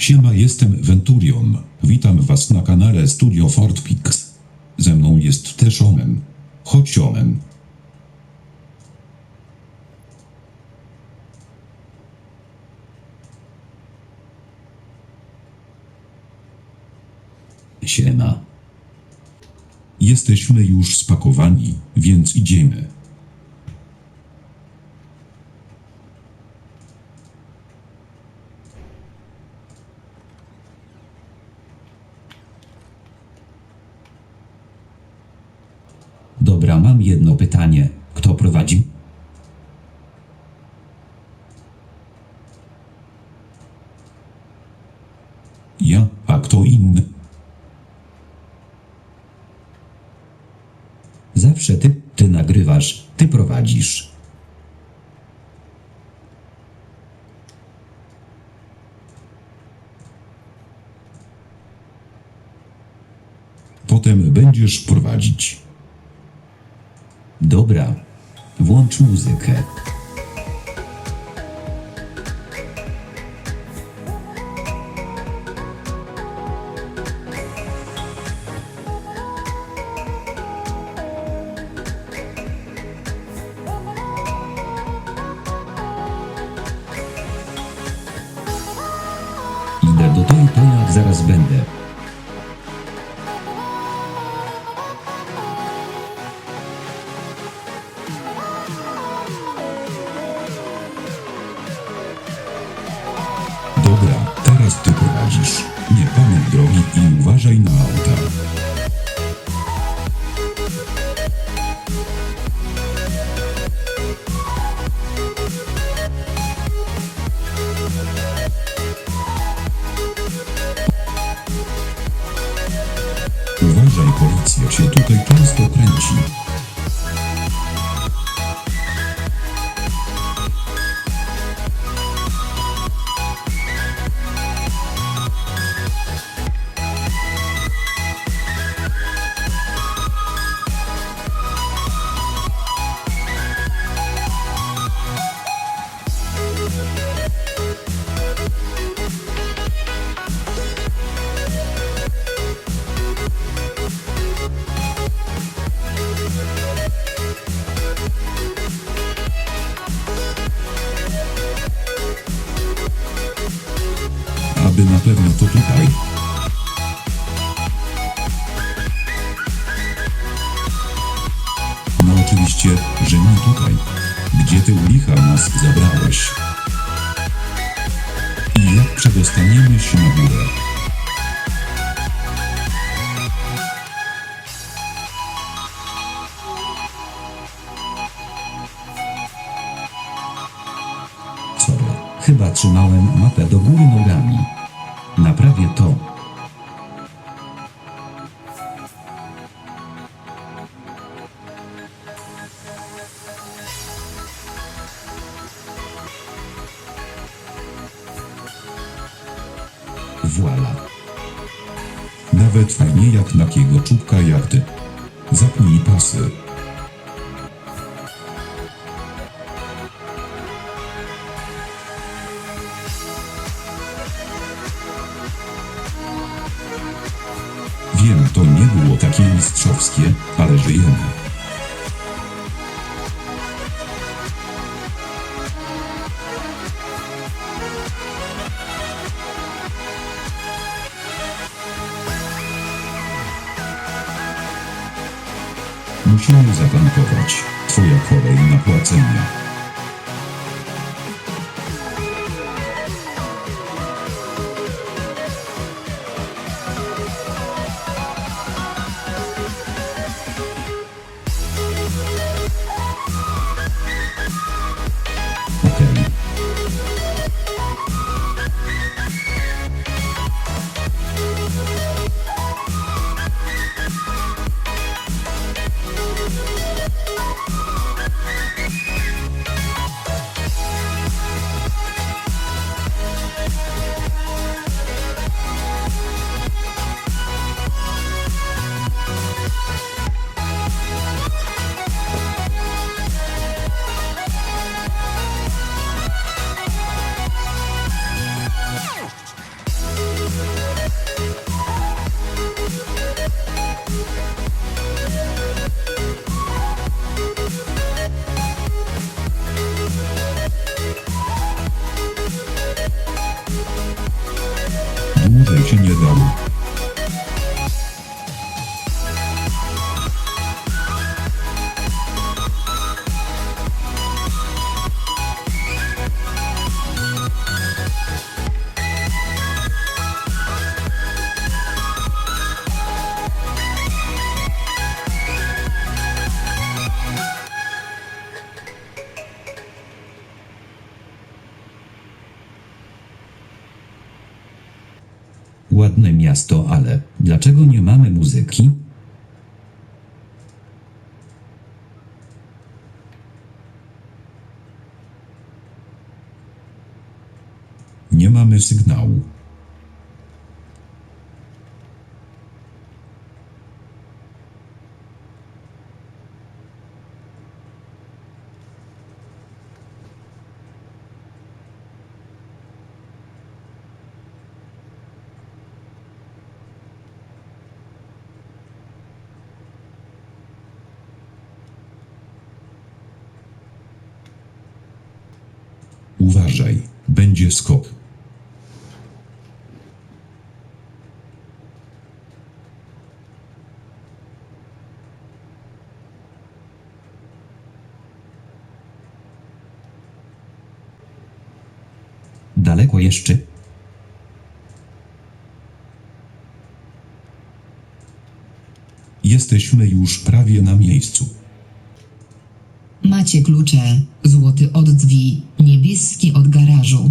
Siema, jestem Venturion. Witam was na kanale Studio Fortpix. Ze mną jest też Omen. Chodź Omen. Siema. Jesteśmy już spakowani, więc idziemy. Mam jedno pytanie. Kto prowadzi? Ja, a kto inny? Zawsze ty, ty nagrywasz, ty prowadzisz. Potem będziesz prowadzić. Dobra. Włącz muzykę. Idę do tej to jak zaraz będę. Teraz ty prowadzisz. Nie pamięj drogi i uważaj na auta. Uważaj, policja cię tutaj często kręci. Oczywiście, że nie tutaj. Gdzie ty licha nas zabrałeś? I jak przedostaniemy się na górę? Sorry. Chyba trzymałem mapę do góry nogami. Naprawię to. Voila. Nawet fajnie jak takiego czubka jak ty. Zapnij pasy. Wiem, to nie było takie mistrzowskie, ale żyjemy. Musimy zatankować. Twoja kolej na płacenie. Ładne miasto, ale dlaczego nie mamy muzyki? Nie mamy sygnału. Uważaj, będzie skok. Daleko jeszcze. Jesteśmy już prawie na miejscu. Macie klucze, złoty od drzwi, niebieski od garażu.